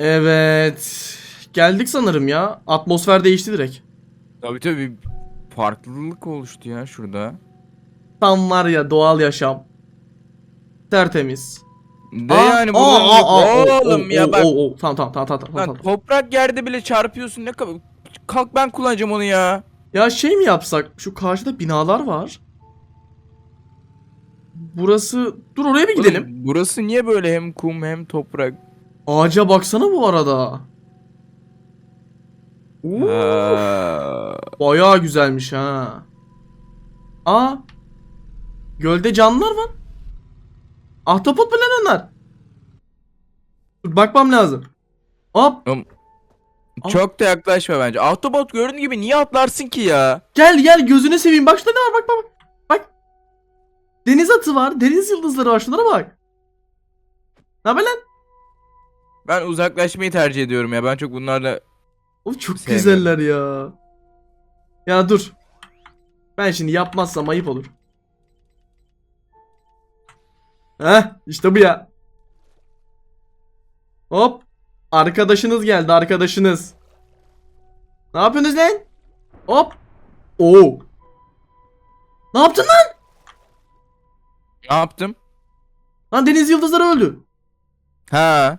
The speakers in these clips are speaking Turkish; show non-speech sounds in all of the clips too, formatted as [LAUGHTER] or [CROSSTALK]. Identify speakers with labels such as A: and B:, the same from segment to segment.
A: Evet. Geldik sanırım ya. Atmosfer değişti direkt.
B: Tabii tabii farklılık oluştu ya şurada.
A: Tam var ya doğal yaşam. Tertemiz.
B: De
A: Aa,
B: yani
A: aa,
B: buradan
A: aa, aa, o,
B: oğlum
A: o,
B: ya
A: o,
B: bak
A: o, o. Tamam tamam tamam tamam
B: lan
A: tamam.
B: toprak yerde bile çarpıyorsun ne kadar kalk ben kullanacağım onu ya.
A: Ya şey mi yapsak? Şu karşıda binalar var. Burası... Dur oraya bir gidelim.
B: Oğlum, burası niye böyle hem kum hem toprak?
A: Ağaca baksana bu arada.
B: Ha.
A: bayağı güzelmiş ha. Aa. Gölde canlılar var. Ahtapot mu lan onlar? Dur bakmam lazım. Hop.
B: Çok da yaklaşma bence. Autobot gördüğün gibi niye atlarsın ki ya?
A: gel gel gözünü seveyim. Bak şurada ne var bak bak bak. Bak. Deniz atı var. Deniz yıldızları var. Şunlara bak. Ne haber lan?
B: Ben uzaklaşmayı tercih ediyorum ya. Ben çok bunlarla
A: Oğlum çok
B: Sevmiyorum.
A: güzeller ya. Ya dur. Ben şimdi yapmazsam ayıp olur. Heh işte bu ya. Hop. Arkadaşınız geldi arkadaşınız. Ne yapıyorsunuz lan? Hop. Oo. Ne yaptın lan?
B: ne yaptım?
A: Lan deniz yıldızları öldü.
B: Ha.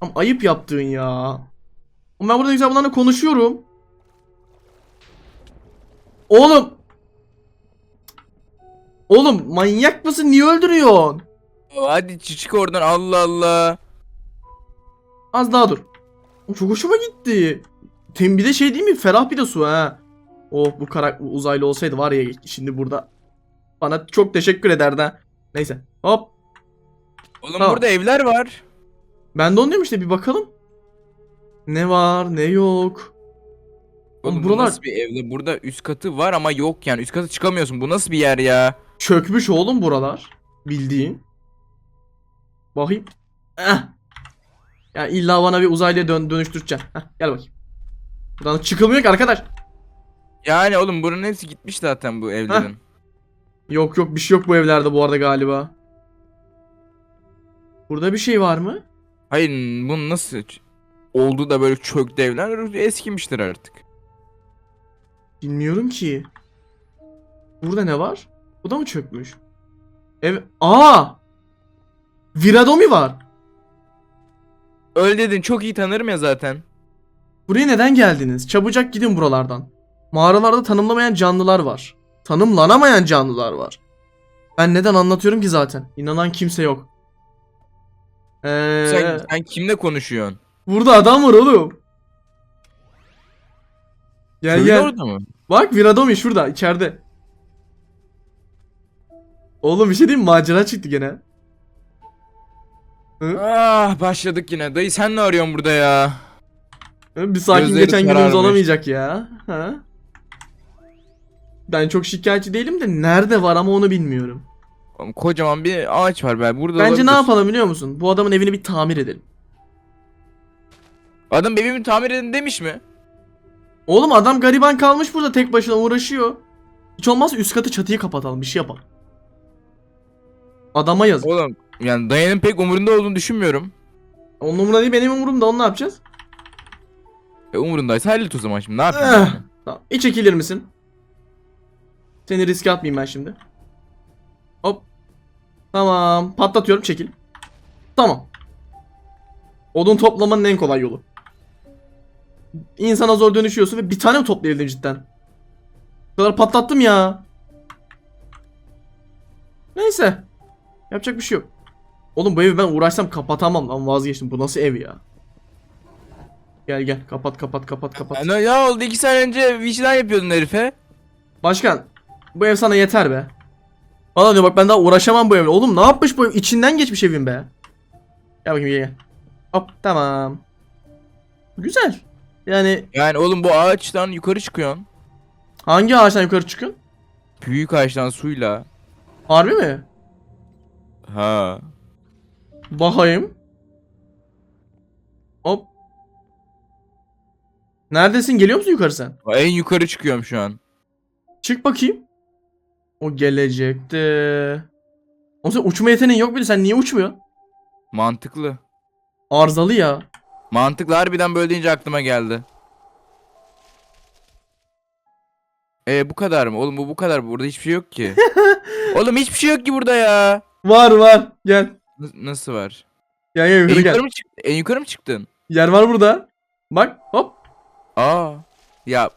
A: Ama ayıp yaptın ya. Oğlum Ben burada güzel bunlarla konuşuyorum. Oğlum. Oğlum manyak mısın? Niye öldürüyorsun?
B: Hadi çık oradan Allah Allah.
A: Az daha dur. Çok hoşuma gitti. Tem bir de şey değil mi? Ferah bir de su ha. Oh bu karak uzaylı olsaydı var ya şimdi burada. Bana çok teşekkür ederdi ha. Neyse. Hop.
B: Oğlum
A: Tamam.
B: burada evler var.
A: Ben de onu diyorum işte bir bakalım. Ne var ne yok. Oğlum
B: Oğlum bu
A: buralar-
B: nasıl bir evde? Burada üst katı var ama yok yani. Üst katı çıkamıyorsun. Bu nasıl bir yer ya?
A: Çökmüş oğlum buralar. Bildiğin. Bakayım. Eh. Ya illa bana bir uzaylıya dön dönüştüreceksin. Heh, gel bakayım. Buradan çıkılmıyor ki arkadaş.
B: Yani oğlum buranın hepsi gitmiş zaten bu evlerin.
A: Yok yok bir şey yok bu evlerde bu arada galiba. Burada bir şey var mı?
B: Hayır bu nasıl oldu da böyle çöktü evler eskimiştir artık.
A: Bilmiyorum ki. Burada ne var? Bu da mı çökmüş? Ev... Aa! Viradomi var.
B: Öyle dedin çok iyi tanırım ya zaten.
A: Buraya neden geldiniz? Çabucak gidin buralardan. Mağaralarda tanımlamayan canlılar var. Tanımlanamayan canlılar var. Ben neden anlatıyorum ki zaten? İnanan kimse yok. Ee,
B: Sen, sen kimle konuşuyorsun?
A: burada adam var oğlum. Gel
B: Köylü
A: gel.
B: orada mı?
A: Bak Viradomi şurada içeride. Oğlum bir şey diyeyim mi? Macera çıktı gene. Hı?
B: Ah başladık yine. Dayı sen ne arıyorsun burada ya?
A: Hı, Bir sakin
B: Gözleri
A: geçen günümüz
B: kararmış.
A: olamayacak ya. Ha? Ben çok şikayetçi değilim de nerede var ama onu bilmiyorum.
B: Kocaman bir ağaç var ben burada
A: Bence ne
B: olabilir.
A: yapalım biliyor musun? Bu adamın evini bir tamir edelim.
B: Adam evimi tamir edin demiş mi?
A: Oğlum adam gariban kalmış burada tek başına uğraşıyor. Hiç olmazsa üst katı çatıyı kapatalım bir şey yapalım. Adama yazık.
B: Oğlum yani dayının pek umurunda olduğunu düşünmüyorum.
A: Onun umurunda değil benim umurumda onu ne yapacağız?
B: E, umurundaysa hallet o zaman şimdi ne yapayım?
A: Eh.
B: yani?
A: Tamam. Bir çekilir misin? Seni riske atmayayım ben şimdi. Tamam. Patlatıyorum çekil. Tamam. Odun toplamanın en kolay yolu. İnsana zor dönüşüyorsun ve bir tane mi toplayabildin cidden? Bu kadar patlattım ya. Neyse. Yapacak bir şey yok. Oğlum bu evi ben uğraşsam kapatamam lan vazgeçtim. Bu nasıl ev ya? Gel gel kapat kapat kapat kapat.
B: Ne, ne oldu? İki sene önce vicdan yapıyordun herife.
A: Başkan bu ev sana yeter be. Valla diyor bak ben daha uğraşamam bu evle. Oğlum ne yapmış bu ev? İçinden geçmiş evin be. Gel bakayım gel gel. Hop tamam. Güzel. Yani
B: Yani oğlum bu ağaçtan yukarı çıkıyorsun.
A: hangi ağaçtan yukarı çıkıyorsun?
B: Büyük ağaçtan suyla.
A: Harbi mi?
B: Ha.
A: Bakayım. Hop. Neredesin? Geliyor musun yukarı sen?
B: En yukarı çıkıyorum şu an.
A: Çık bakayım. O gelecekte. O sen uçma yeteneğin yok muydu? Sen niye uçmuyorsun?
B: Mantıklı.
A: Arızalı ya.
B: Mantıklı harbiden böyle deyince aklıma geldi. E bu kadar mı? Oğlum bu bu kadar. Burada hiçbir şey yok ki. [LAUGHS] Oğlum hiçbir şey yok ki burada ya.
A: Var var. Gel.
B: N- nasıl var?
A: Gel gel
B: En
A: yukarı
B: yukarı
A: gel.
B: mı çıktın? En yukarı mı çıktın?
A: Yer var burada. Bak hop.
B: Aa. Ya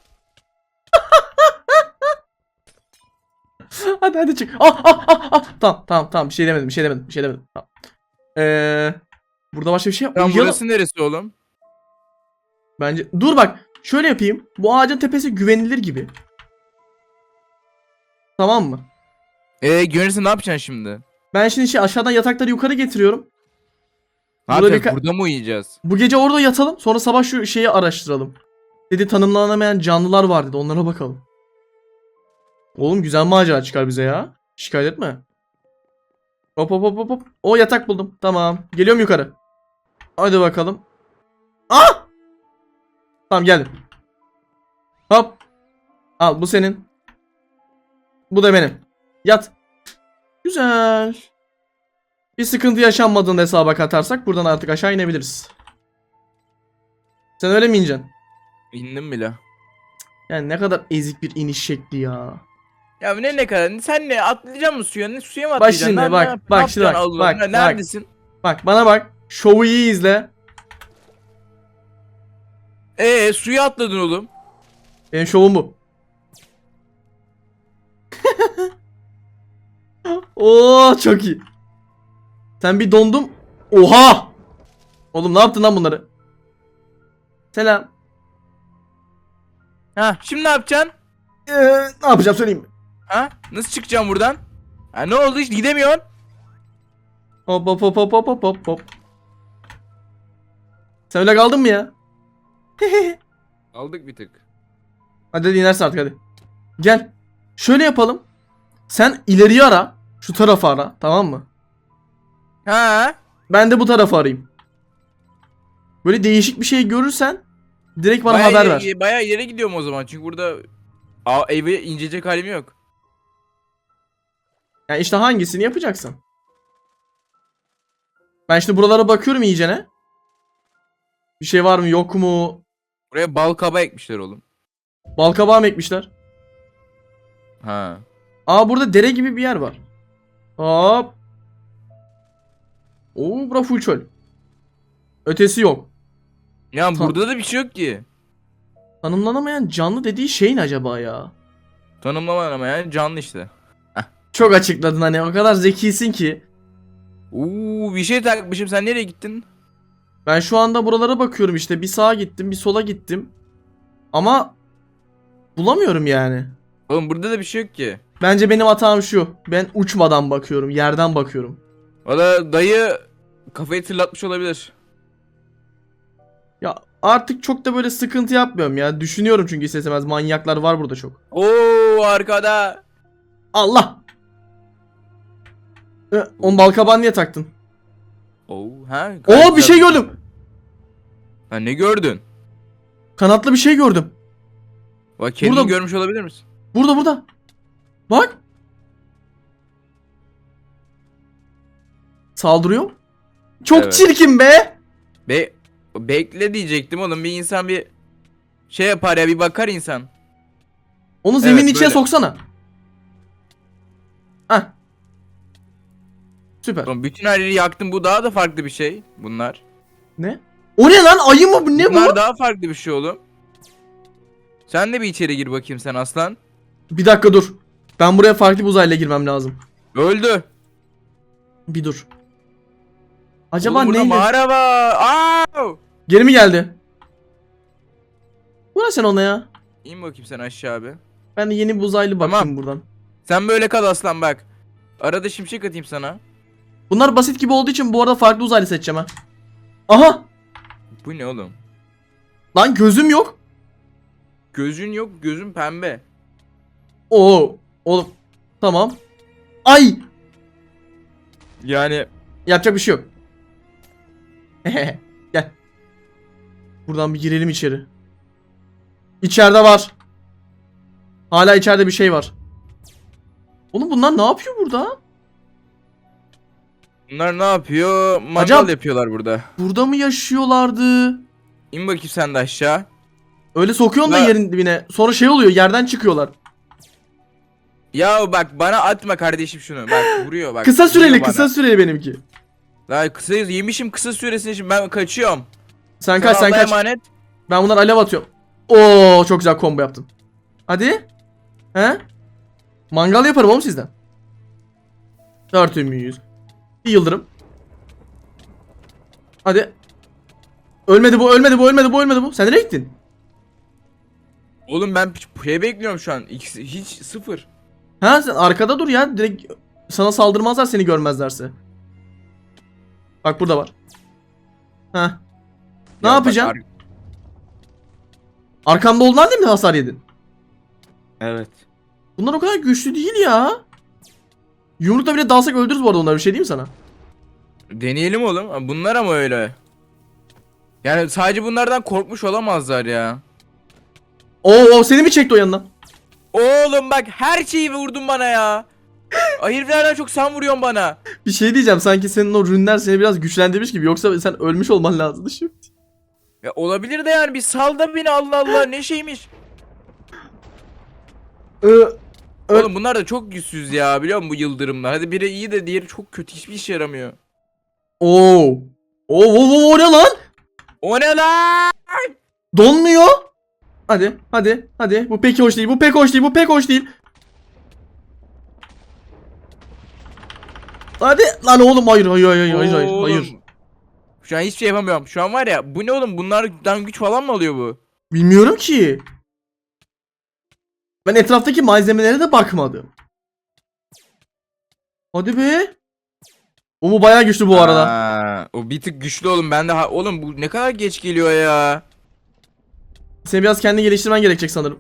B: [LAUGHS]
A: Hadi hadi çık. Ah ah ah ah. Tamam tamam tamam bir şey demedim bir şey demedim bir şey demedim. Tamam. Ee, burada başka bir şey.
B: Lan
A: Uyuyalım.
B: burası neresi oğlum?
A: Bence dur bak şöyle yapayım. Bu ağacın tepesi güvenilir gibi. Tamam mı?
B: E görürsen ne yapacaksın şimdi?
A: Ben şimdi şey aşağıdan yatakları yukarı getiriyorum.
B: Ne
A: Burada
B: yapacağız?
A: bir ka-
B: Burada mı uyuyacağız?
A: Bu gece orada yatalım. Sonra sabah şu şeyi araştıralım. Dedi tanımlanamayan canlılar var dedi. Onlara bakalım. Oğlum güzel macera çıkar bize ya. Şikayet etme. Hop hop hop hop hop. O yatak buldum. Tamam. Geliyorum yukarı. Hadi bakalım. Ah! Tamam geldim. Hop. Al bu senin. Bu da benim. Yat. Güzel. Bir sıkıntı yaşanmadığını hesaba katarsak buradan artık aşağı inebiliriz. Sen öyle mi ineceksin?
B: İndim bile.
A: Yani ne kadar ezik bir iniş şekli ya.
B: Ya ne ne kadar? Sen ne atlayacak mısın suya? Ne suya mı
A: Bak
B: atlayacaksın?
A: şimdi, bak,
B: ne yap-
A: bak
B: ne
A: şimdi,
B: yapacaksın
A: bak, bak, bak.
B: Neredesin?
A: Bak bana bak. Şovu iyi izle.
B: Ee suya atladın oğlum.
A: Benim şovum bu. [LAUGHS] Oo çok iyi. Sen bir dondum. Oha! Oğlum ne yaptın lan bunları? Selam.
B: Ha şimdi ne yapacaksın?
A: Ee, ne yapacağım söyleyeyim mi?
B: Ha? Nasıl çıkacaksın buradan? Ha ne oldu hiç gidemiyorsun?
A: Hop hop hop hop hop hop hop hop. Sen öyle kaldın mı ya? [LAUGHS]
B: Aldık bir tık.
A: Hadi hadi inersin artık hadi. Gel. Şöyle yapalım. Sen ileriyi ara. Şu tarafı ara. Tamam mı?
B: Ha?
A: Ben de bu tarafı arayayım. Böyle değişik bir şey görürsen direkt bana
B: Bayağı
A: haber
B: ileri,
A: ver.
B: Bayağı ileri gidiyorum o zaman çünkü burada Aa, eve incecek halim yok.
A: Yani işte hangisini yapacaksın? Ben şimdi buralara bakıyorum iyicene. Bir şey var mı yok mu?
B: Buraya bal kaba ekmişler oğlum.
A: Balkabağı mı ekmişler?
B: Ha.
A: Aa burada dere gibi bir yer var. Hop. Oo bura full çöl. Ötesi yok.
B: Ya
A: Tam-
B: burada da bir şey yok ki.
A: Tanımlanamayan canlı dediği şey ne acaba ya?
B: Tanımlama ama yani canlı işte.
A: Çok açıkladın hani o kadar zekisin ki.
B: Uuu bir şey takmışım sen nereye gittin?
A: Ben şu anda buralara bakıyorum işte bir sağa gittim bir sola gittim. Ama bulamıyorum yani.
B: Oğlum burada da bir şey yok ki.
A: Bence benim hatam şu. Ben uçmadan bakıyorum, yerden bakıyorum.
B: Valla dayı kafayı tırlatmış olabilir.
A: Ya artık çok da böyle sıkıntı yapmıyorum ya. Düşünüyorum çünkü istesemez manyaklar var burada çok.
B: Oo arkada.
A: Allah! On balkaban niye taktın?
B: Oo ha?
A: Oo bir şey gördüm.
B: Ha ne gördün?
A: Kanatlı bir şey gördüm.
B: Bak kendini
A: Burada-
B: görmüş olabilir misin?
A: Burada burada. Bak. Saldırıyor. Çok
B: Evet.
A: çirkin be.
B: Be bekle diyecektim oğlum bir insan bir şey yapar ya bir bakar insan.
A: Onu zeminin içine
B: böyle.
A: soksana. Süper.
B: Oğlum bütün her yeri yaktım bu daha da farklı bir şey bunlar.
A: Ne? O ne lan? Ayı mı bu? Ne
B: bunlar
A: bu?
B: daha farklı bir şey oğlum. Sen de bir içeri gir bakayım sen aslan.
A: Bir dakika dur. Ben buraya farklı bir uzayla girmem lazım.
B: Öldü.
A: Bir dur. Acaba
B: Oğlum
A: neyle?
B: mağara var. Aa!
A: Geri mi geldi? Buna sen ona ya.
B: İn bakayım sen aşağı abi.
A: Ben de yeni bir uzaylı bakayım
B: Tamam.
A: buradan.
B: Sen böyle kal aslan bak. Arada şimşek atayım sana.
A: Bunlar basit gibi olduğu için bu arada farklı uzaylı seçeceğim ha. Aha!
B: Bu ne oğlum?
A: Lan gözüm yok.
B: Gözün yok, gözün pembe.
A: Oo, oğlum. Tamam. Ay!
B: Yani
A: Yapacak bir şey yok. [LAUGHS] Gel. Buradan bir girelim içeri. İçeride var. Hala içeride bir şey var. Oğlum bunlar ne yapıyor burada?
B: Bunlar ne yapıyor? Mangal
A: Acaba-
B: yapıyorlar burada.
A: Burada mı yaşıyorlardı?
B: İn bakayım sen de aşağı.
A: Öyle sokuyorsun da
B: Ya-
A: yerin dibine. Sonra şey oluyor yerden çıkıyorlar.
B: Ya bak bana atma kardeşim şunu. Bak vuruyor bak.
A: Kısa süreli
B: vuruyor
A: kısa
B: bana.
A: süreli benimki.
B: Daha kısa yemişim kısa süresini şimdi ben kaçıyorum.
A: Sen kaç sen
B: Allah'a
A: kaç.
B: emanet.
A: Ben bunları alev atıyorum. Oo çok güzel combo yaptın. Hadi. He? Mangal yaparım oğlum sizden. Tertemiz. Bir yıldırım. Hadi. Ölmedi bu, ölmedi bu, ölmedi bu, ölmedi bu. Sen nereye gittin?
B: Oğlum ben şey bekliyorum şu an. İkisi, hiç sıfır.
A: Ha sen arkada dur ya. Direkt sana saldırmazlar seni görmezlerse. Bak burada var. Ha. Ne
B: Ya bak,
A: yapacaksın?
B: ar-
A: Arkamda olduğundan değil mi hasar yedin?
B: Evet.
A: Bunlar o kadar güçlü değil ya. Yumrukla bile dalsak öldürürüz bu arada onları bir şey diyeyim sana.
B: Deneyelim oğlum. Bunlar ama öyle. Yani sadece bunlardan korkmuş olamazlar ya.
A: Oo, oo seni mi çekti o yanından?
B: Oğlum bak her şeyi vurdun bana ya. [LAUGHS] Heriflerden çok sen vuruyorsun bana.
A: Bir şey diyeceğim sanki senin o rünler seni biraz güçlendirmiş gibi yoksa sen ölmüş olman lazımdı şimdi.
B: Ya olabilir de yani bir sal da beni Allah Allah ne şeymiş.
A: Ee,
B: Oğlum bunlar da çok güçsüz ya biliyor musun bu yıldırımlar. Hadi biri iyi de diğeri çok kötü hiçbir işe yaramıyor.
A: Oo. Oo, oo, oo, o ne lan?
B: O ne lan?
A: Donmuyor. Hadi, hadi, hadi. Bu pek hoş değil, bu pek hoş değil, bu pek hoş değil. Hadi lan oğlum hayır hayır hayır hayır hayır
B: Oğlum,
A: hayır.
B: Şu an hiçbir şey yapamıyorum. Şu an var ya bu ne oğlum bunlardan güç falan mı alıyor bu?
A: Bilmiyorum ki. Ben etraftaki malzemelere de bakmadım. Hadi be. O bu bayağı güçlü bu arada.
B: Aa, o bir tık güçlü oğlum ben de ha- oğlum bu ne kadar geç geliyor ya.
A: Seni biraz kendi geliştirmen gerekecek sanırım.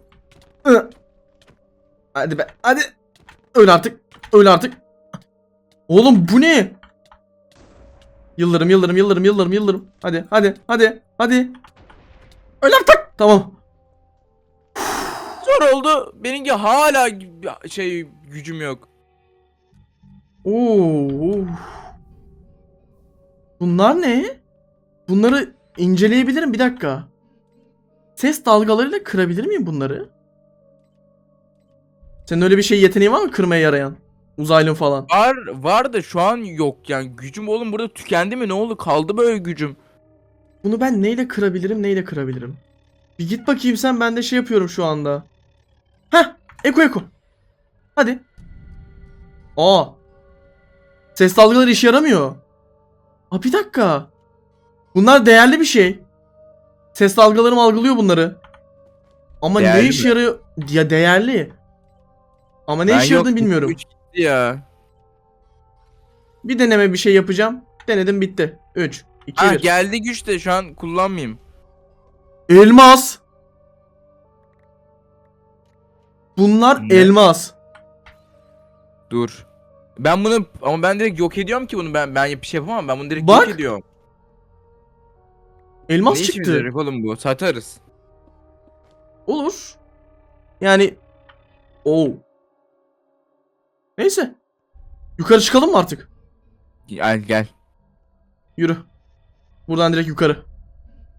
A: Hadi be. Hadi. Öl artık. Öl artık. Oğlum bu ne? Yıldırım yıldırım yıldırım yıldırım yıldırım. Hadi hadi hadi hadi. Öl artık. Tamam.
B: Zor oldu. Benimki hala şey gücüm yok.
A: Oo. Bunlar ne? Bunları inceleyebilirim bir dakika. Ses dalgalarıyla kırabilir miyim bunları? Senin öyle bir şey yeteneğin var mı kırmaya yarayan? Uzaylın falan.
B: Var var da şu an yok yani gücüm oğlum burada tükendi mi ne oldu kaldı böyle gücüm.
A: Bunu ben neyle kırabilirim neyle kırabilirim? Bir git bakayım sen ben de şey yapıyorum şu anda. Heh Eko Eko. Hadi. Aa. Ses dalgaları işe yaramıyor. Aa bir dakika. Bunlar değerli bir şey. Ses dalgalarım algılıyor bunları. Ama ne
B: Değerli
A: işe
B: mi?
A: yarıyor? Ya değerli. Ama ne
B: Ben
A: işe yaradığını bilmiyorum.
B: ya.
A: Bir deneme bir şey yapacağım. Denedim bitti. 3 2
B: Ha
A: 1.
B: geldi güç de şu an kullanmayayım.
A: Elmas. Bunlar
B: Ne?
A: elmas.
B: Dur. Ben bunu ama ben direkt yok ediyorum ki bunu ben ben bir şey yapamam ben bunu direkt
A: Bak.
B: yok ediyorum.
A: Elmas
B: ne işimize
A: çıktı.
B: yarayacak oğlum bu satarız.
A: Olur. Yani Oo. Neyse. Yukarı çıkalım mı artık?
B: Gel gel.
A: Yürü. Buradan direkt yukarı.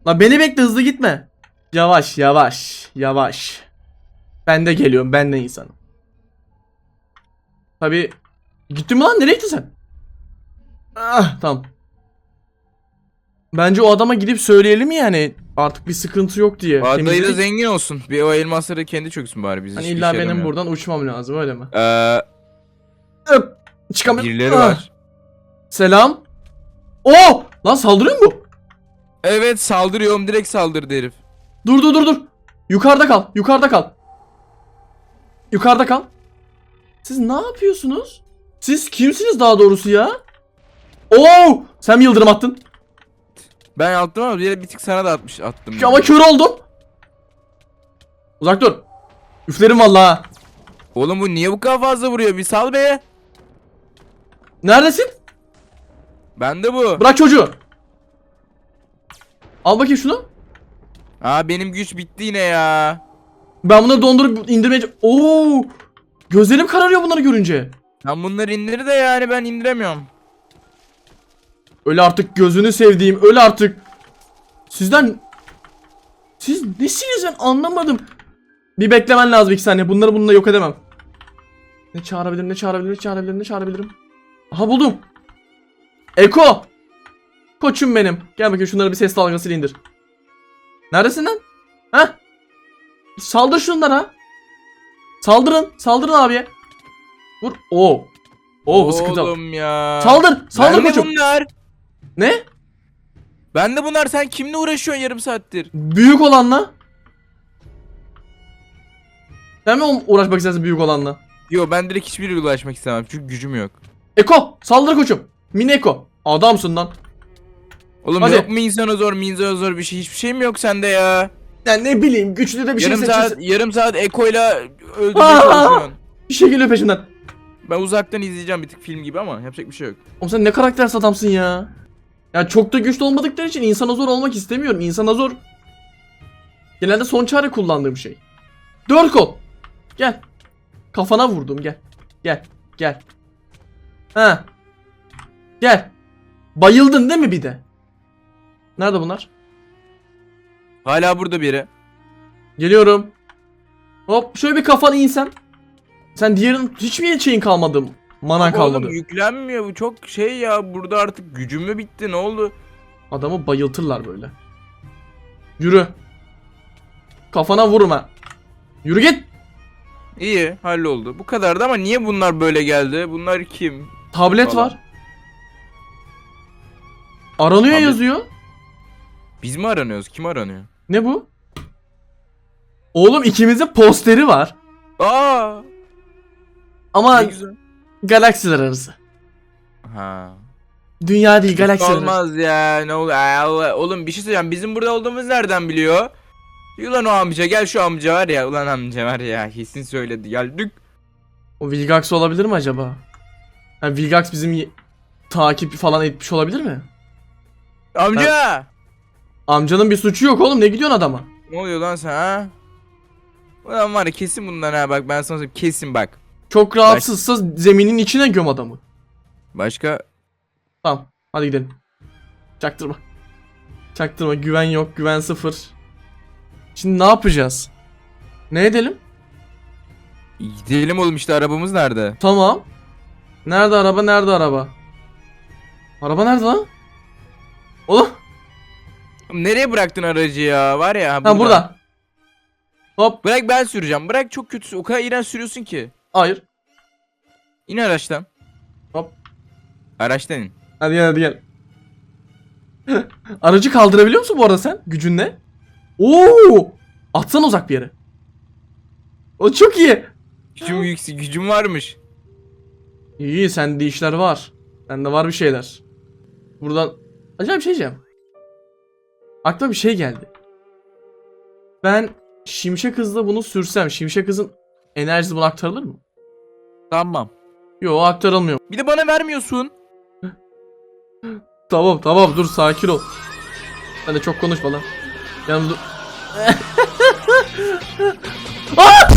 A: Lan beni bekle hızlı gitme. Yavaş yavaş yavaş. Ben de geliyorum ben de insanım. Tabi Gittin mi lan nereye gittin sen? Ah tamam. Bence o adama gidip söyleyelim yani artık bir sıkıntı yok diye.
B: O adayı da
A: Temizlik-
B: zengin olsun. Bir o elmasları kendi çöksün bari biz.
A: Hani
B: hiçbir
A: illa
B: şey
A: benim
B: yaramıyor.
A: buradan uçmam lazım öyle mi?
B: Ee,
A: Öp. Çıkamıyorum.
B: birileri
A: Ah.
B: var.
A: Selam. Oo! Lan saldırıyor mu bu?
B: Evet saldırıyorum direkt saldırdı herif.
A: Dur dur dur dur. Yukarıda kal. Yukarıda kal. Yukarıda kal. Siz ne yapıyorsunuz? Siz kimsiniz daha doğrusu ya? Oo! Sen mi yıldırım attın?
B: Ben attım ama bir bir tık sana da atmış attım.
A: Ama kör oldum. Uzak dur. Üflerim vallahi.
B: Oğlum bu niye bu kadar fazla vuruyor? Bir sal be.
A: Neredesin?
B: Ben de bu.
A: Bırak çocuğu. Al bakayım şunu.
B: Aa benim güç bitti yine ya.
A: Ben bunları dondurup indirmeye... Oo! Gözlerim kararıyor bunları görünce.
B: Sen bunları indir de yani ben indiremiyorum.
A: Öl artık gözünü sevdiğim öl artık. Sizden siz nesiniz ben anlamadım. Bir beklemen lazım iki saniye. Bunları bununla yok edemem. Ne çağırabilirim ne çağırabilirim ne çağırabilirim ne çağırabilirim. Aha buldum. Eko. Koçum benim. Gel bakayım şunları bir ses dalgasıyla indir. Neredesin lan? Heh. Saldır şunlara. Saldırın. Saldırın abiye. Vur. Oo. Oo bu sıkıntı.
B: Oğlum ya.
A: Saldır. Saldır
B: Bende
A: koçum.
B: bunlar.
A: Ne?
B: Ben de bunlar sen kimle uğraşıyorsun yarım saattir?
A: Büyük olanla. Sen mi uğraşmak istersin büyük olanla?
B: Yo ben direkt hiçbiriyle ulaşmak istemem çünkü gücüm yok.
A: Eko. Saldır koçum. Mini Eko. Adamsın lan.
B: Oğlum
A: Hadi.
B: yok mu insana zor, minzana zor bir şey? Hiçbir şey mi yok sende ya?
A: Ya ne bileyim güçlü de bir
B: yarım
A: şey
B: saat, yarım saat Eko'yla öldürmeye
A: Aa!
B: çalışıyorsun.
A: Bir şey geliyor peşinden.
B: Ben uzaktan izleyeceğim bir tık film gibi ama yapacak bir şey yok.
A: Oğlum sen ne karakter adamsın ya. Ya çok da güçlü olmadıkları için insana zor olmak istemiyorum. İnsana zor. Genelde son çare kullandığım şey. Dört kol. Gel. Kafana vurdum gel. Gel. Gel. Ha. Gel. Bayıldın değil mi bir de? Nerede bunlar?
B: Hala burada biri.
A: Geliyorum. Hop şöyle bir kafanı insem. Sen diğerin hiçbir şeyin kalmadı. Mana
B: Ama
A: kalmadı.
B: Oğlum yüklenmiyor bu çok şey ya burada artık gücüm mü bitti ne oldu?
A: Adamı bayıltırlar böyle. Yürü. Kafana vurma. Yürü git.
B: İyi halloldu. Bu kadardı ama niye bunlar böyle geldi? Bunlar kim?
A: Tablet
B: Falan.
A: var. Aranıyor
B: Tablet.
A: yazıyor.
B: Biz mi aranıyoruz? Kim aranıyor?
A: Ne bu? Oğlum ikimizin posteri var.
B: Aa!
A: Ama
B: Ne güzel.
A: galaksiler arası.
B: Ha.
A: Dünya değil galaksiler arası.
B: Olmaz ya. Ne olur? Aa, Oğlum bir şey söyleyeceğim. Bizim burada olduğumuz nereden biliyor? Ulan o amca gel şu amca var ya. Ulan amca var ya. Kesin söyledi. Geldik.
A: O Vilgax olabilir mi acaba? Ha, Vilgax bizim takip falan etmiş olabilir mi?
B: Amca!
A: Amcanın bir suçu yok oğlum ne gidiyorsun adama?
B: Ne oluyor lan sen ha? Ulan var ya kesin bundan ha bak ben sana söyleyeyim kesin bak.
A: Çok rahatsızsa zeminin içine göm adamı.
B: Başka
A: Tamam hadi gidelim. Çaktırma. Çaktırma güven yok güven sıfır. Şimdi ne yapacağız? Ne edelim?
B: gidelim oğlum işte arabamız nerede?
A: Tamam. Nerede araba nerede araba? Araba nerede lan?
B: Oğlum. Nereye bıraktın aracı ya? Var ya
A: Ha burada. Hop.
B: Bırak ben süreceğim. Bırak çok kötü. O kadar iğrenç sürüyorsun ki.
A: Hayır.
B: İn araçtan.
A: Hop.
B: Araçtan in.
A: Hadi gel hadi gel. [LAUGHS] Aracı kaldırabiliyor musun bu arada sen gücünle? Oo! Atsana uzak bir yere. O çok iyi.
B: Gücüm yüksek gücüm varmış.
A: İyi sende işler var. Sende var bir şeyler. Buradan acayip bir şey diyeceğim. Aklıma bir şey geldi. Ben Şimşek Hız'la bunu sürsem Şimşek Hız'ın enerjisi buna aktarılır mı?
B: Tamam.
A: Yo aktarılmıyor.
B: Bir de bana vermiyorsun.
A: Tamam tamam dur sakin ol. Sen de çok konuşma lan. Yanım dur. [LAUGHS] Aa!